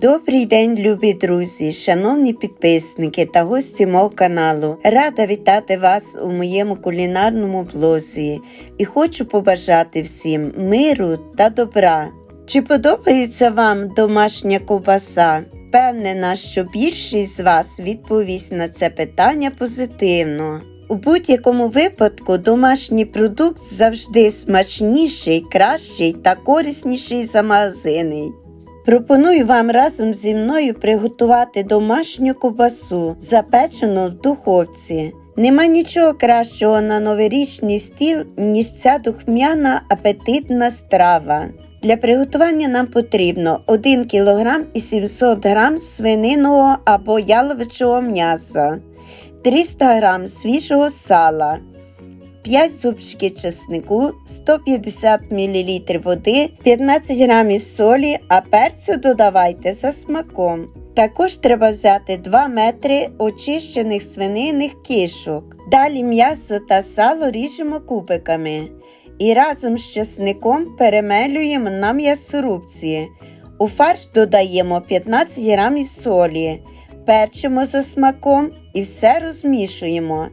Добрий день, любі друзі, шановні підписники та гості мого каналу. Рада вітати вас у моєму кулінарному блозі і хочу побажати всім миру та добра. Чи подобається вам домашня ковбаса? Впевнена, що більшість з вас відповість на це питання позитивно. У будь-якому випадку домашній продукт завжди смачніший, кращий та корисніший за магазинний. Пропоную вам разом зі мною приготувати домашню ковбасу, запечену в духовці. Нема нічого кращого на новорічний стіл, ніж ця духмяна апетитна страва. Для приготування нам потрібно 1 кг і 700 г свининого або яловичого м'яса, 300 г свіжого сала, 5 зубчиків чеснику, 150 мл води, 15 г солі, а перцю додавайте за смаком. Також треба взяти 2 метри очищених свининих кишок. Далі м'ясо та сало ріжемо кубиками. І разом з чесником перемелюємо на м'ясорубці. У фарш додаємо 15 г солі, перчимо за смаком і все розмішуємо.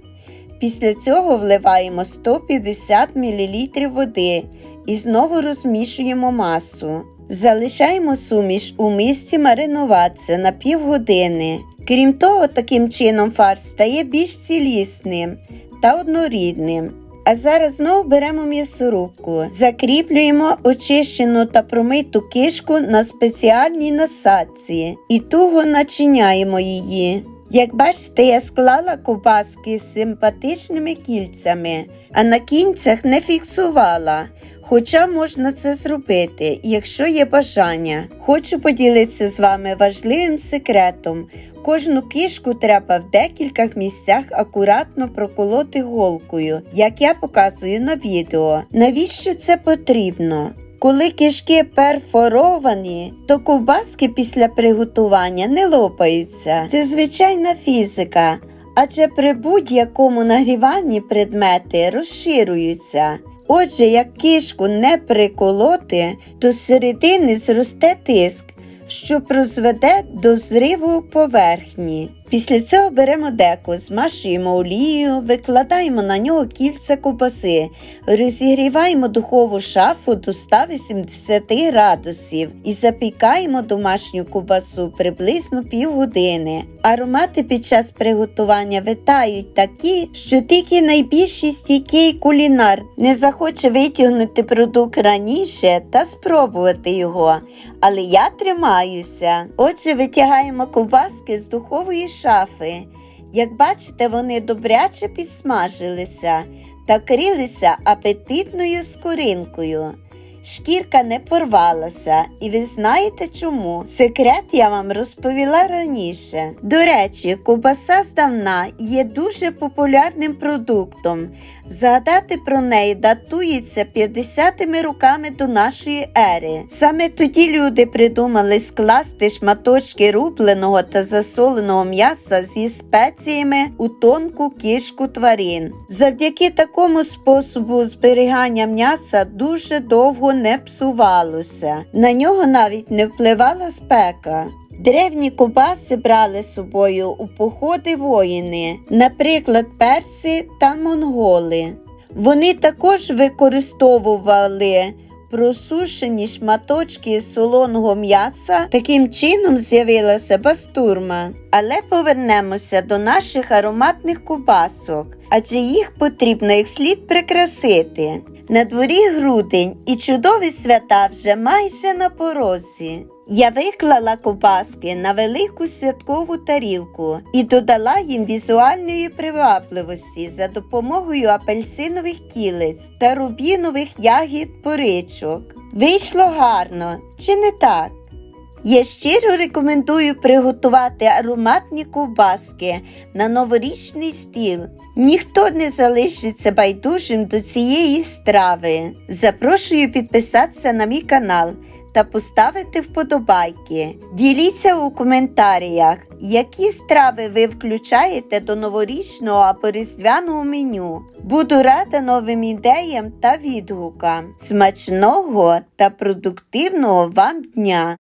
Після цього вливаємо 150 мл води і знову розмішуємо масу. Залишаємо суміш у мисці маринуватися на півгодини. Крім того, таким чином фарш стає більш цілісним та однорідним. А зараз знову беремо м'ясорубку, закріплюємо очищену та промиту кишку на спеціальній насадці і туго начиняємо її. Як бачите, я склала ковбаски з симпатичними кільцями, а на кінцях не фіксувала. Хоча можна це зробити, якщо є бажання. Хочу поділитися з вами важливим секретом. Кожну кишку треба в декількох місцях акуратно проколоти голкою, як я показую на відео. Навіщо це потрібно? Коли кишки перфоровані, то ковбаски після приготування не лопаються. Це звичайна фізика, адже при будь-якому нагріванні предмети розширюються. Отже, як кишку не приколоти, то з середини зросте тиск, що призведе до зриву поверхні. Після цього беремо деко, змашуємо олією, викладаємо на нього кільця ковбаси, розігріваємо духову шафу до 180 градусів і запікаємо домашню ковбасу приблизно півгодини. Аромати під час приготування витають такі, що тільки найбільший стійкий кулінар не захоче витягнути продукт раніше та спробувати його. Але я тримаюся. Отже, витягаємо ковбаски з духової шафи. Як бачите, вони добряче підсмажилися та крилися апетитною скоринкою. Шкірка не порвалася, і ви знаєте чому? Секрет я вам розповіла раніше. До речі, кубаса здавна є дуже популярним продуктом. Згадати про неї датується 50-ми роками до нашої ери. Саме тоді люди придумали скласти шматочки рубленого та засоленого м'яса зі спеціями у тонку кишку тварин. Завдяки такому способу зберігання м'яса дуже довго не псувалося. На нього навіть не впливала спека. Древні ковбаси брали з собою у походи воїни, наприклад, перси та монголи. Вони також використовували просушені шматочки солоного м'яса. Таким чином з'явилася бастурма. Але повернемося до наших ароматних ковбасок, адже їх потрібно як слід прикрасити. На дворі грудень і чудові свята вже майже на порозі. Я виклала ковбаски на велику святкову тарілку і додала їм візуальної привабливості за допомогою апельсинових кілець та рубінових ягід поричок. Вийшло гарно, чи не так? Я щиро рекомендую приготувати ароматні ковбаски на новорічний стіл. Ніхто не залишиться байдужим до цієї страви. Запрошую підписатися на мій канал та поставити вподобайки. Діліться у коментарях, які страви ви включаєте до новорічного або різдвяного меню. Буду рада новим ідеям та відгукам. Смачного та продуктивного вам дня!